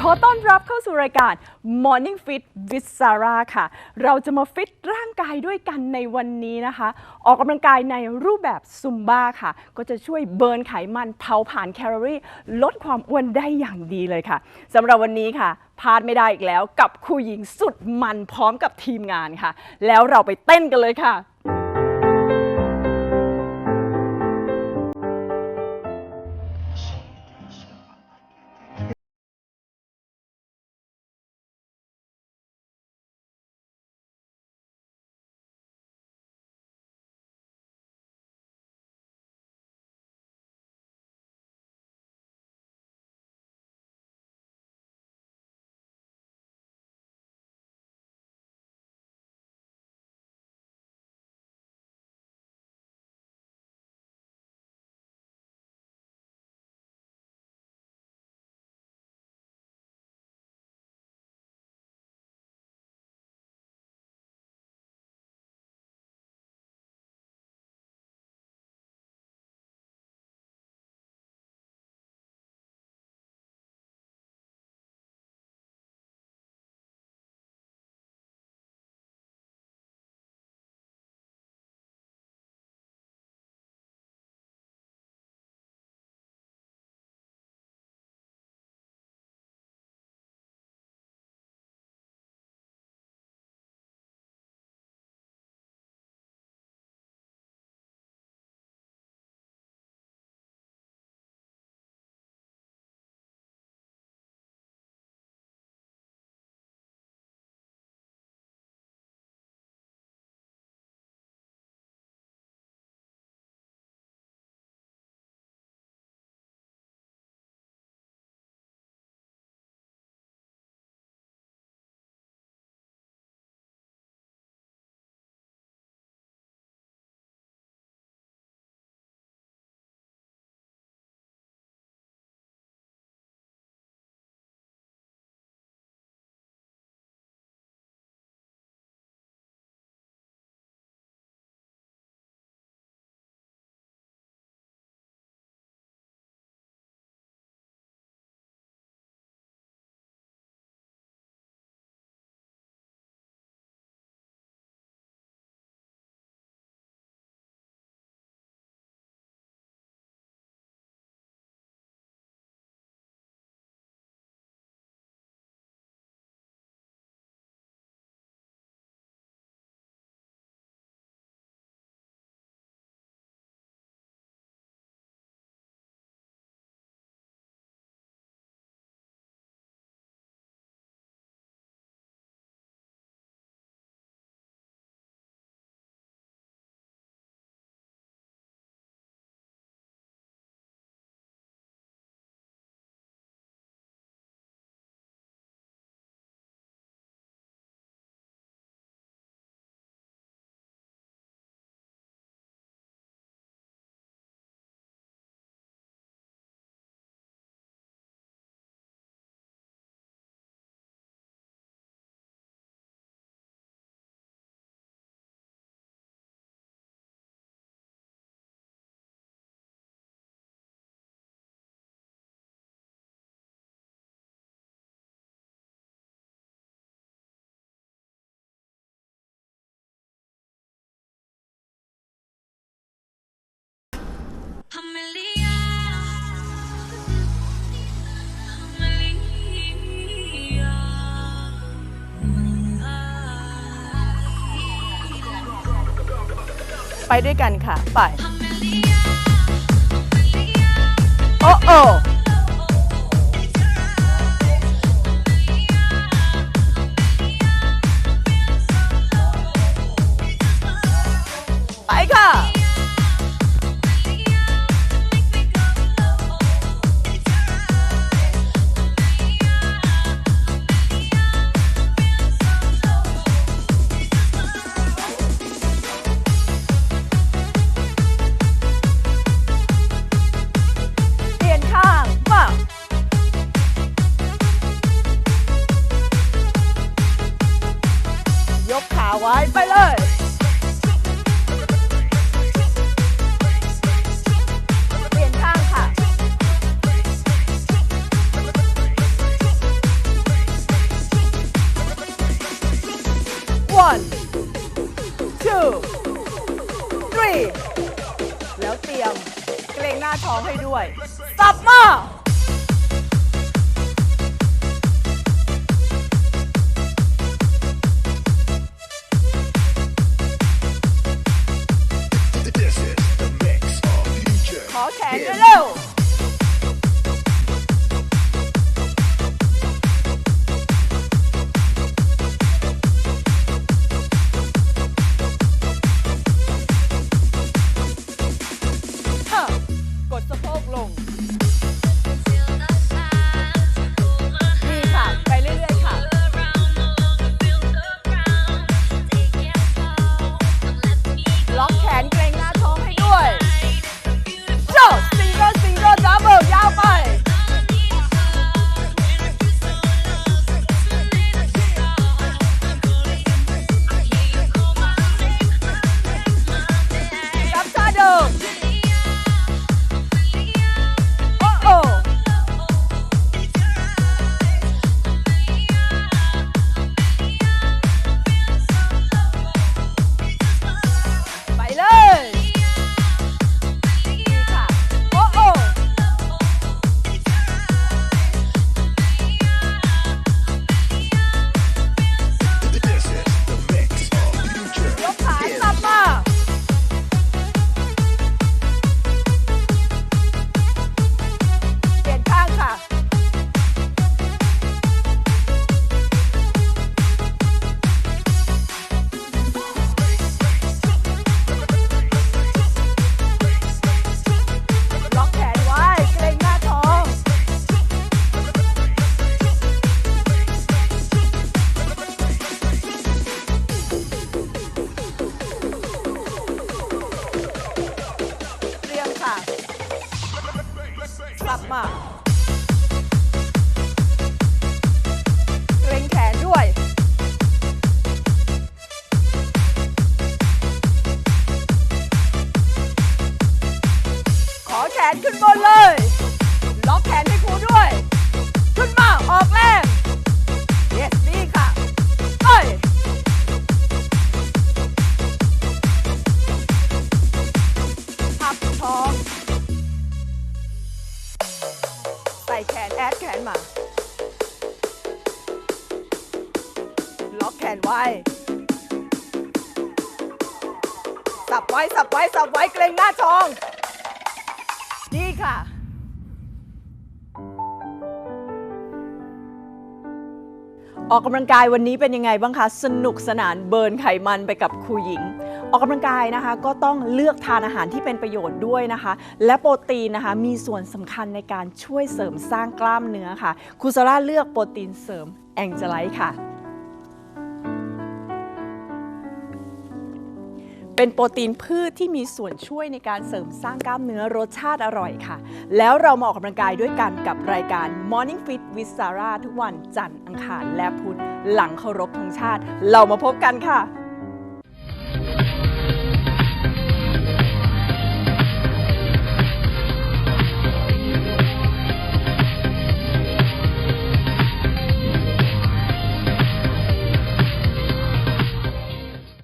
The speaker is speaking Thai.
ขอต้อนรับเข้าสู่รายการ Morning Fit with Sarah ค่ะ เราจะมาฟิตร่างกายด้วยกันในวันนี้นะคะ ออกกำลังกายในรูปแบบซุมบ้าค่ะ ก็จะช่วยเบิร์นไขมันเผาผ่านแคลอรี่ ลดความอ้วนได้อย่างดีเลยค่ะสำหรับวันนี้ค่ะพลาดไม่ได้อีกแล้วกับครูหญิงสุดมันพร้อมกับทีมงานค่ะ แล้วเราไปเต้นกันเลยค่ะ ไปด้วยกันค่ะ ไป โอ้โอ เตียง เกรงหน้าท้องให้ด้วยสับมาขอแขนเร็ว แขนขึ้นบนเลย ล็อกแขนให้ครูด้วย ขึ้นมา ออกแรง yes ดีค่ะเอ้ยพับท้อง ใส่แขนแอดแขนมา ล็อกแขนไว้สับไว้ สับไว้ สับไว้ เกรงหน้าท้อง ดีค่ะ ออกกำลังกายวันนี้เป็นยังไงบ้างคะ สนุกสนานเบิร์นไขมันไปกับครูหญิง ออกกำลังกายนะคะ ก็ต้องเลือกทานอาหารที่เป็นประโยชน์ด้วยนะคะ และโปรตีนนะคะ มีส่วนสำคัญในการช่วยเสริมสร้างกล้ามเนื้อค่ะครูซาร่าเลือกโปรตีนเสริมแองเจไลท์ค่ะ เป็นโปรตีนพืชที่มีส่วนช่วยในการเสริมสร้างกล้ามเนื้อรสชาติอร่อยค่ะ แล้วเรามาออกกำลังกายด้วยกันกับรายการ Morning Fit with Sara ทุกวันจันทร์อังคารและพุธหลังเคารพธงชาติ เรามาพบกันค่ะ